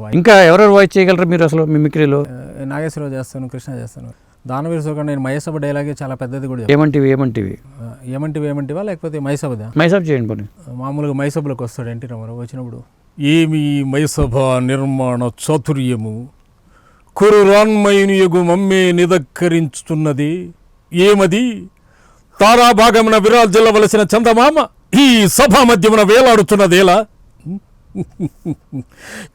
ఇంకా ఎవరెవరు వాయిస్ చేయగలరు మీరు అసలు మిమిక్రీలో? నాగేశ్వరరావు చేస్తాను కృష్ణ చేస్తాను. దానవీర సోకండి నేను మహేసభ డైలాగే చాలా పెద్దది కూడా. ఏమంటివి ఏమంటివి? ఏమంటివి ఏమంటివా లేకపోతే మైసభదా మైసాబ్ చేయండి పని. మామూలుగా మైసభలోకి వస్తాడు ఎన్టీ రామారావు వచ్చినప్పుడు ఏమి మైసభ నిర్మాణ చాతుర్యము? కురురాన్మయునియగు మమ్మే నిదక్కరించుతున్నది. ఏమది? తారాభాగమున విరాజిల్లవలసిన చందమామ ఈ సభ మధ్యమున వేలాడుతున్నదేలా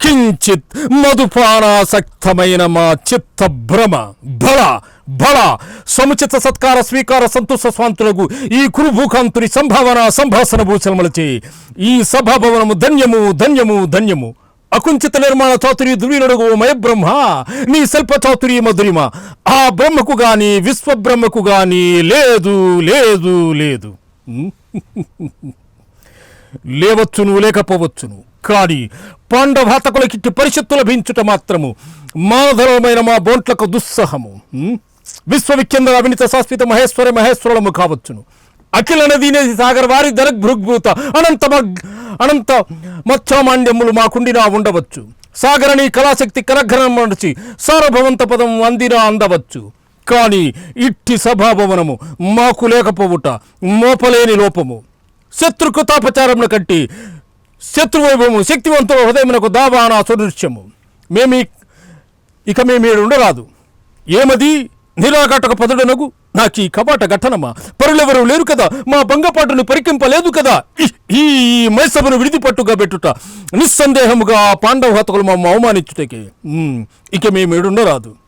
కించిత్ మధుపానాసక్తమైన మా చిత్త భ్రమ బల బల సముచిత సత్కార స్వీకార సంతోష స్వాంతులకు ఈ కురుభూకాంతుని సంభావన సంభాషణ భూషణములచే ఈ సభాభవనము ధన్యము ధన్యము ధన్యము. అకుంచిత నిర్మాణ చాతురి మయ బ్రహ్మ నీ శిల్ప చాతురి మధురిమ. ఆ బ్రహ్మకు గాని విశ్వబ్రహ్మకు గాని లేదు లేదు లేదు. లేవచ్చును లేకపోవచ్చును. కానీ పాండవాతకులకిట్టి పరిషత్తు లభించుట మాత్రము మాధవమైన మా బోంట్లకు దుస్సహము. ఉం? విశ్వవిఖ్యంద శాశ్వత మహేశ్వర మహేశ్వరులము కావచ్చును. అఖిల నదీనేది సాగర్ వారి దరగ్భృగ్భూత అనంత అనంత మత్స్యమాండ్యములు మాకుండినా ఉండవచ్చు. సాగరని కళాశక్తి కరఘనం నడిచి సార్వభవంత పదం అందినా అందవచ్చు. కానీ ఇట్టి సభాభవనము మాకు లేకపోవుట మోపలేని లోపము. శత్రుకృతాపచారముల కట్టి శత్రువైభవము శక్తివంతుల హృదయమునకు దావానా సుదృశ్యము. మేము ఇక మేము ఉండరాదు. ఏమది? నిరాకటక పదుడనగు? నాకు ఈ కపాట ఘటనమా? పరులెవరూ లేరు కదా? మా భంగపాటును పరికింపలేదు కదా? ఈ- మైసభను విడిదిపట్టుగా పెట్టుట నిస్సందేహముగా ఆ పాండవ హతకులు మమ్మ అవమానించుటకే. ఇక మేము ఏడుండరాదు